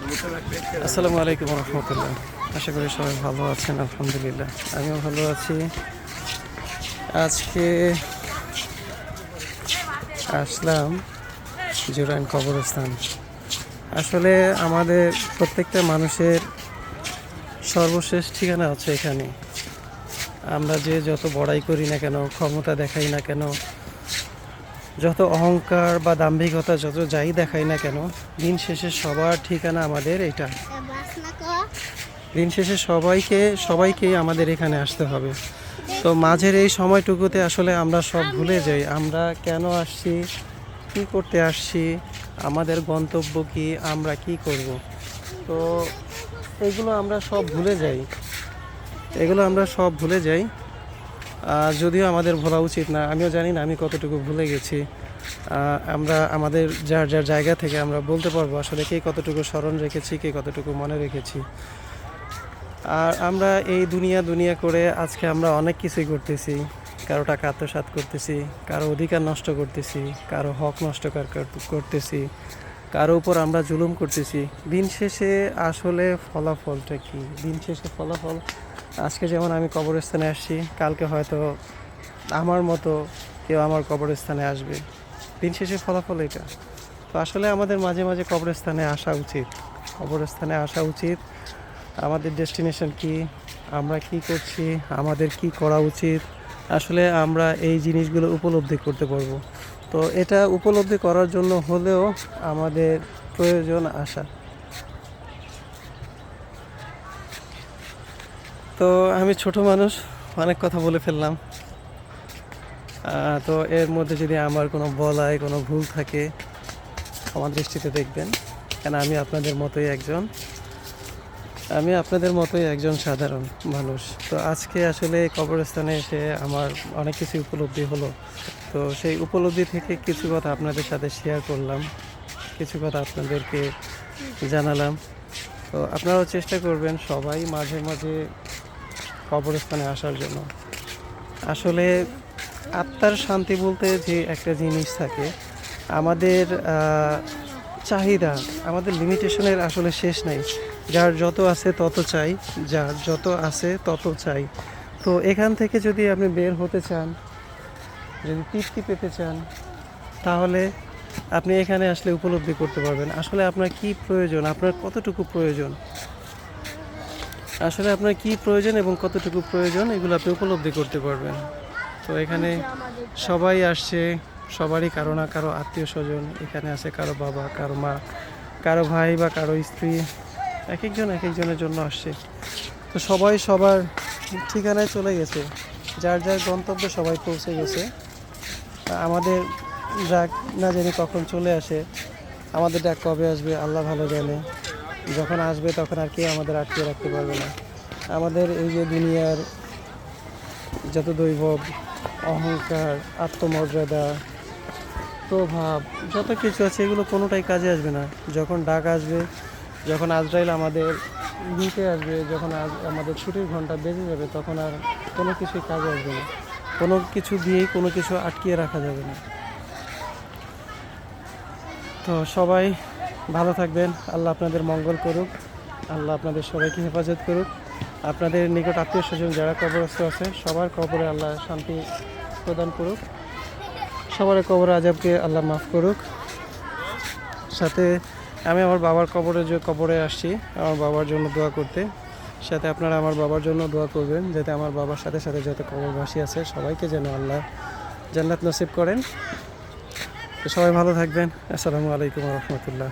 আসসালামু আলাইকুম রহমতুল্লাহ। আশা করি সবাই ভালো আছেন, আলহামদুলিল্লাহ। আমিও ভালো আছি। আজকে আসলাম জুরাইন কবরস্থান। আসলে আমাদের প্রত্যেকটা মানুষের সর্বশেষ ঠিকানা হচ্ছে এখানে। আমরা যে যত বড়াই করি না কেন, ক্ষমতা দেখাই না কেন যত অহংকার বা দাম্ভিকতা যত যাই দেখাই না কেন, দিন শেষে সবার ঠিকানা আমাদের এটা দিন শেষে সবাইকে সবাইকেই আমাদের এখানে আসতে হবে। তো মাঝের এই সময়টুকুতে আসলে আমরা সব ভুলে যাই। আমরা কেন আসছি? কি করতে আসছি? আমাদের গন্তব্য কি? আমরা কি করব? তো এগুলো আমরা সব ভুলে যাই। এগুলো আমরা সব ভুলে যাই। যদিও আমাদের ভোলা উচিত না, আমিও জানি না আমি কতটুকু ভুলে গেছি। আমরা আমাদের যার যার জায়গা থেকে আমরা বলতে পারব আসলে কে কতটুকু স্মরণ রেখেছি, কে কতটুকু মনে রেখেছি। আর আমরা এই দুনিয়া দুনিয়া করে আজকে আমরা অনেক কিছুই করতেছি। কারও টাকা আত্মসাৎ করতেছি, কারও অধিকার নষ্ট করতেছি, কারও হক নষ্ট কর- কর- করতেছি, কারও উপর আমরা জুলুম করতেছি। দিন শেষে আসলে ফলাফলটা কি? দিন শেষে ফলাফল, আজকে যেমন আমি কবরস্থানে আসছি, কালকে হয়তো আমার মতো কেউ আমার কবরস্থানে আসবে। দিন শেষে ফলাফল এটা। তো আসলে আমাদের মাঝে মাঝে কবরস্থানে আসা উচিত। কবরস্থানে আসা উচিত। আমাদের ডেস্টিনেশন কি? আমরা কি করছি? আমাদের কি করা উচিত? আসলে আমরা এই জিনিসগুলো উপলব্ধি করতে পারব। তো এটা উপলব্ধি করার জন্য হলেও আমাদের প্রয়োজন আসা। তো আমি ছোট মানুষ, অনেক কথা বলে ফেললাম। তো এর মধ্যে যদি আমার কোনো বলায় কোনো ভুল থাকে, আমার দৃষ্টিতে দেখবেন। কেন, আমি আপনাদের মতোই একজন। আমি আপনাদের মতোই একজন সাধারণ মানুষ। তো আজকে আসলে কবরস্থানে এসে আমার অনেক কিছু উপলব্ধি হলো। তো সেই উপলব্ধি থেকে কিছু কথা আপনাদের সাথে শেয়ার করলাম। কিছু কথা আপনাদেরকে জানালাম। তো আপনারাও চেষ্টা করবেন সবাই মাঝে মাঝে কবরস্থানে আসার জন্য। আসলে আত্মার শান্তি বলতে যে একটা জিনিস থাকে, আমাদের চাহিদা, আমাদের লিমিটেশনের আসলে শেষ নাই। যার যত আছে তত চাই, যার যত আছে তত চাই। তো এখান থেকে যদি আপনি বের হতে চান, যদি তৃপ্তি পেতে চান, তাহলে আপনি এখানে আসলে উপলব্ধি করতে পারবেন। আসলে আপনার কি প্রয়োজন, আপনার কতটুকু প্রয়োজন? আসলে আপনার কি প্রয়োজন এবং কতটুকু প্রয়োজন, এগুলো আপনি উপলব্ধি করতে পারবেন। তো এখানে সবাই আসছে, সবারই কারও না কারও আত্মীয় স্বজন এখানে আছে, কারও বাবা, কারও মা, কারও ভাই বা কারও স্ত্রী, এক একজন এক একজনের জন্য আসছে। তো সবাই সবার ঠিকানায় চলে গেছে, যার যার গন্তব্যে সবাই পৌঁছে গেছে। আমাদের ডাক না জানি কখন চলে আসে, আমাদের ডাক কবে আসবে আল্লাহ ভালো জানে। যখন আসবে তখন আর কেউ আমাদের আটকে রাখতে পারবে না। আমাদের এই যে দুনিয়ার যত দৈভব অহংকার, আত্মমর্যাদা, প্রভাব, যত কিছু আছে, এগুলো কোনোটাই কাজে আসবে না। যখন ডাক আসবে, যখন আজরাইল আমাদের নিতে আসবে, যখন আজ আমাদের ছুটির ঘণ্টা বেজে যাবে, তখন আর কোনো কিছুই কাজে আসবে না। কোনো কিছু দিয়েই কোনো কিছু আটকিয়ে রাখা যাবে না। তো সবাই ভালো থাকবেন। আল্লাহ আপনাদের মঙ্গল করুক। আল্লাহ আপনাদের সবাইকে হেফাজত করুক। আপনাদের নিকট আত্মীয় স্বজন যারা কবরস্থ আছে, সবার কবরে আল্লাহ শান্তি প্রদান করুক। সবার কবর আজাবকে আল্লাহ মাফ করুক। সাথে আমি আমার বাবার কবরে যে কবরে আসছি, আমার বাবার জন্য দোয়া করতে। সাথে আপনারা আমার বাবার জন্য দোয়া করবেন, যাতে আমার বাবার সাথে সাথে যত কবরবাসী আছে, সবাইকে যেন আল্লাহ জান্নাত নসিব করেন। তো সবাই ভালো থাকবেন। আসসালামু আলাইকুম রহমতুল্লাহ।